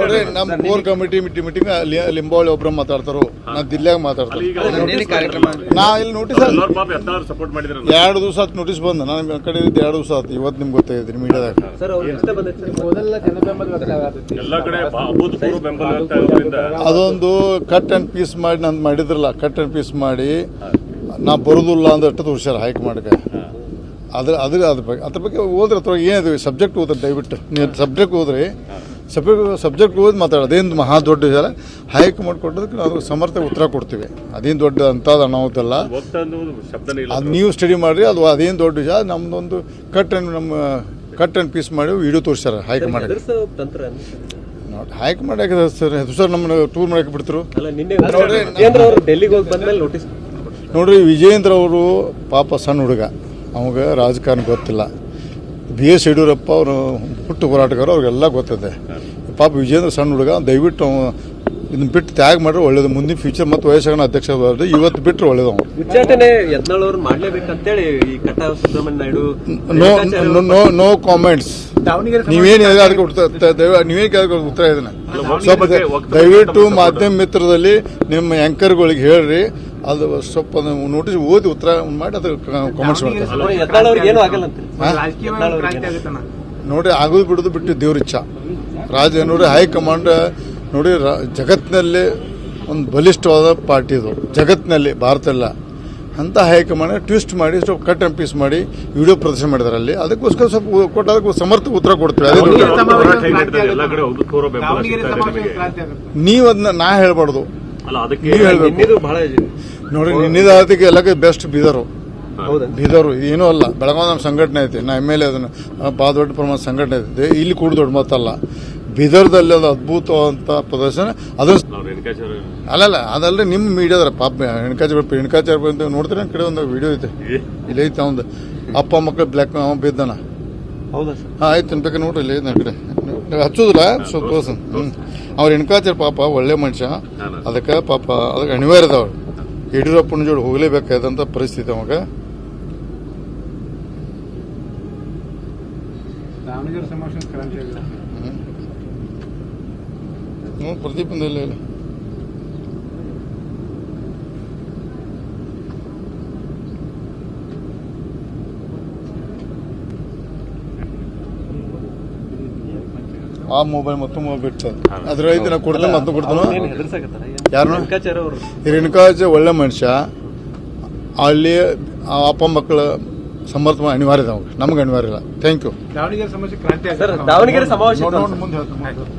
ನೋಡ್ರಿ ನಮ್ಮ core committee meeting meeting Limbavali ಒಬ್ರು ಮಾತಾಡ್ತಾರೋ. ನಾ ದಿಲ್ಲಾಗ ಮಾತಾಡ್ತಾರೆ ನಾ ಇಲ್ಲಿ ನೋಟಿಸ್ ಎರಡು ದಿವಸ ಆತ್ ನೋಟಿಸ್ ಬಂದ. ನನ್ನ ಕಡೆ ಇದ್ದ ಎರಡು ದಿವಸ ಆತು. ಇವತ್ತು ನಿಮ್ಗೆ ಗೊತ್ತಾಗಿದ್ರಿ ಮೀಡಿಯಾದಾಗ ಅದೊಂದು ಕಟ್ ಅಂಡ್ ಪೀಸ್ ಮಾಡಿ ನಾನು ಮಾಡಿದ್ರಲ್ಲ ಕಟ್ ಅಂಡ್ ಪೀಸ್ ಮಾಡಿ ನಾ ಬರೋದಿಲ್ಲ ಅಂದಷ್ಟು ಹೈಕ್ ಮಾಡಕ ಅದ್ರ ಅದ್ರ ಅದ್ರ ಬಗ್ಗೆ ಅದ್ರ ಬಗ್ಗೆ ಹೋದ್ರೆ ಅಥವಾ ಏನಿದೆ ಸಬ್ಜೆಕ್ಟ್ ಓದ್ರಿ ದಯವಿಟ್ಟು. ನೀವು ಸಬ್ಜೆಕ್ಟ್ ಓದ್ರಿ ಸಬ್ಜೆಕ್ಟ್ ಸಬ್ಜೆಕ್ಟ್ ಓದಿ ಮಾತಾಡೋದು. ಅದೇನು ಮಹಾ ದೊಡ್ಡ ವಿಚಾರ ಹೈಕಮಾಂಡ್ ಕೊಟ್ಟದಕ್ಕೆ ನಾವು ಸಮರ್ಥ ಉತ್ತರ ಕೊಡ್ತೀವಿ. ಅದೇನು ದೊಡ್ಡ ಅಂಥದ್ದು ಅನಾಹುತಲ್ಲ. ಹೋಗ್ತಾ ಶಬ್ದನೇ ಇಲ್ಲ. ಅದು ನೀವು ಸ್ಟಡಿ ಮಾಡಿರಿ ಅದು ಅದೇನು ದೊಡ್ಡ ವಿಚಾರ ನಮ್ಮದೊಂದು ಕಟ್ ಆ್ಯಂಡ್ ನಮ್ಮ ಕಟ್ ಆ್ಯಂಡ್ ಪೀಸ್ ಮಾಡಿ ವಿಡಿಯೋ ತೋರಿಸ್ಯಾರ ಹೈಕಮಾಂಡ್. ಮಾಡಿ ತಂತ್ರ ನೋಡಿ ಹೈಕ್ ಯಾಕೆ ಸರ್ ಸರ್ ನಮ್ಮನ್ನ ಟೂರ್ ಮಾಡಕ್ಕೆ ಬಿಡ್ತರು? ಅಲ್ಲ ನಿನ್ನೆ ವಿಜೇಂದ್ರ ಅವರು ಡೆಲ್ಲಿಗೆ ಹೋಗಿ ಬಂದ್ಮೇಲೆ ನೋಟಿಸ್ ನೋಡ್ರಿ ವಿಜಯೇಂದ್ರ ಅವರು ಪಾಪ ಸಣ್ಣ ಹುಡುಗ. ಅವಾಗ ರಾಜಕಾರಣ ಗೊತ್ತಿಲ್ಲ. ಬಿ ಎಸ್ ಯಡಿಯೂರಪ್ಪ ಅವರು ಹುಟ್ಟು ಹೋರಾಟಗಾರ ಅವ್ರಿಗೆಲ್ಲ ಗೊತ್ತದೆ. ಪಾಪ ವಿಜೇಂದ್ರ ಸಣ್ಣ ಹುಡುಗ ದಯವಿಟ್ಟು ಇದನ್ನ ಬಿಟ್ಟು ತ್ಯಾಗ ಮಾಡ್ರೆ ಒಳ್ಳೇದು. ಮುಂದಿನ ಫ್ಯೂಚರ್ ಮತ್ತು ವಯಸ್ಸಾಗಣ ಅಧ್ಯಕ್ಷ ಇವತ್ತು ಬಿಟ್ಟರೆ ಒಳ್ಳೇದು ನೋ ನೋ- ನೋ ಕಾಮೆಂಟ್ಸ್ ನೀವೇನು ಅದಕ್ಕೆ ನೀವೇನು ಉತ್ತರ ಇದನ್ನ ಸ್ವಲ್ಪ ದಯವಿಟ್ಟು ಮಾಧ್ಯಮ ಮಿತ್ರದಲ್ಲಿ ನಿಮ್ಮ ಆಂಕರ್ಗಳಿಗೆ ಹೇಳ್ರಿ. ಅದು ಸ್ವಲ್ಪ ನೋಟಿಸ್ ಓದಿ ಉತ್ತರ ಮಾಡಿ ಅದು ಕಾಮೆಂಟ್ಸ್ ಮಾಡ್ತಾರೆ. ನೋಡಿ, ಆಗೋದು ಬಿಡೋದು ಬಿಟ್ಟು ದೇವ್ರ ಇಚ್ಛ. ರಾಜ ನೋಡಿ ಹೈಕಮಾಂಡ್ ನೋಡಿ ರ- ಜಗತ್ತಿನಲ್ಲಿ ಒಂದು ಬಲಿಷ್ಠವಾದ ಪಾರ್ಟಿ ಇದು. ಜಗತ್ತಿನಲ್ಲಿ ಭಾರತ ಎಲ್ಲ ಅಂತ ಹೈಕಮಾಂಡ್ ಟ್ವಿಸ್ಟ್ ಮಾಡಿ ಸ್ವಲ್ಪ ಕಟ್ ಆ್ಯಂಡ್ ಪೀಸ್ ಮಾಡಿ ವಿಡಿಯೋ ಪ್ರದರ್ಶನ ಮಾಡಿದಾರೆ ಅಲ್ಲಿ. ಅದಕ್ಕೋಸ್ಕರ ಸ್ವಲ್ಪ ಕೊಟ್ಟು ಅದಕ್ಕೆ ಸಮರ್ಥ ಉತ್ತರ ಕೊಡ್ತೀವಿ. ಅದೇ ನೀವು ಅದನ್ನ ನಾ ಹೇಳ್ಬಾರ್ದು. ಅಲ್ಲ ಅದಕ್ಕೆ ಬಹಳ ನೋಡಿ ನಿನ್ನಿದಾತಿಗೆ ಎಲ್ಲಕ್ಕೆ ಬೆಸ್ಟ್ ಬೀದರು. ಹೌದಾ? ಬೀದರು ಏನೂ ಅಲ್ಲ. ಬೆಳಗಾವಿ ನಮ್ಮ ಸಂಘಟನೆ ಐತಿ. ನಾ ಎಂ ಎಲ್ ಎ ಅದನ್ನು ಭಾಳ ದೊಡ್ಡ ಪ್ರಮಾಣ ಸಂಘಟನೆ ಐತಿ. ಇಲ್ಲಿ ಕೂಡ ದೊಡ್ಡ ಮಾತಲ್ಲ ಬೀದರ್ದಲ್ಲಿ ಅದು ಅದ್ಭುತವಾದಂಥ ಪ್ರದರ್ಶನ. ಅದು ಅಲ್ಲ ಅಲ್ಲ ಅಲ್ಲಲ್ಲ ಅದಲ್ಲದೆ ನಿಮ್ಮ ಮೀಡಿಯಾದ್ರ ಪಾಪ ಹೆಣ್ಕಾಚಾರ ಹೆಣ್ಕಾಚಾರ ಬಂದು ನೋಡ್ತೀರ? ಕಡೆ ಒಂದು ವಿಡಿಯೋ ಐತೆ. ಇಲ್ಲೈತೆ ಐತೆ ಅವಂದು. ಅಪ್ಪ ಮಕ್ಕಳು ಬ್ಲ್ಯಾಕ್ ಬಿದ್ದಾನ. ಹೌದಾ ಸರ್? ಹಾಂ ಆಯ್ತು ತಿನ್ಬೇಕು ನೋಡ್ರಿ ಇಲ್ಲಿ ನನ್ನ ಕಡೆ. ನೀವು ಹಚ್ಚೋದಿಲ್ಲ ಸ್ವಲ್ಪ ತೋರ್ಸ. ಹ್ಞೂ ಅವ್ರ ಹೆಣ್ಕಾತಿರ್ ಪಾಪ ಒಳ್ಳೆ ಮನುಷ್ಯ. ಅದಕ್ಕೆ ಪಾಪ ಅದಕ್ಕೆ ಅನಿವಾರ್ಯ ಅದಾವ ಯಡಿಯೂರಪ್ಪನ ಜೋಡಿ ಹೋಗಲೇಬೇಕಾದಂಥ ಪರಿಸ್ಥಿತಿ ಅವಾಗ. ಪ್ರತಿಬಂಧ ಇಲ್ಲ. ಇಲ್ಲ ಆ ಮೊಬೈಲ್ ಮತ್ತು ಮೊಬೈಲ್ ಬಿಟ್ಟು ಅದ್ರ ಐತಿ ನಾ ಕೊಡ್ತೇನೆ ಮತ್ತೆ ಕೊಡ್ತಾನೆ ಯಾರು ಹೆದರ್ಸಾಕತ್ತಾರ? ಯಾರನ್ನ? ರೇಣುಕಾಚಾರ್ಯ ಅವರು? ರೇಣುಕಾಜ ಒಳ್ಳೆ ಮನುಷ್ಯ. ಅಲ್ಲಿ ಆ ಅಪ್ಪ ಮಕ್ಕಳ ಸಮರ್ಥ ಅನಿವಾರ್ಯ ನಮ್ಗೆ ಅನಿವಾರ್ಯ ಇಲ್ಲ. ಥ್ಯಾಂಕ್ ಯು ದಾವಣಗೆರೆ ಸಮಾವೇಶ ಕ್ರಾಂತಿ ಸರ್ ದಾವಣಗೆರೆ ಸಮಾವೇಶ ಮುಂದೆ ಹೇಳ್ತೀನಿ.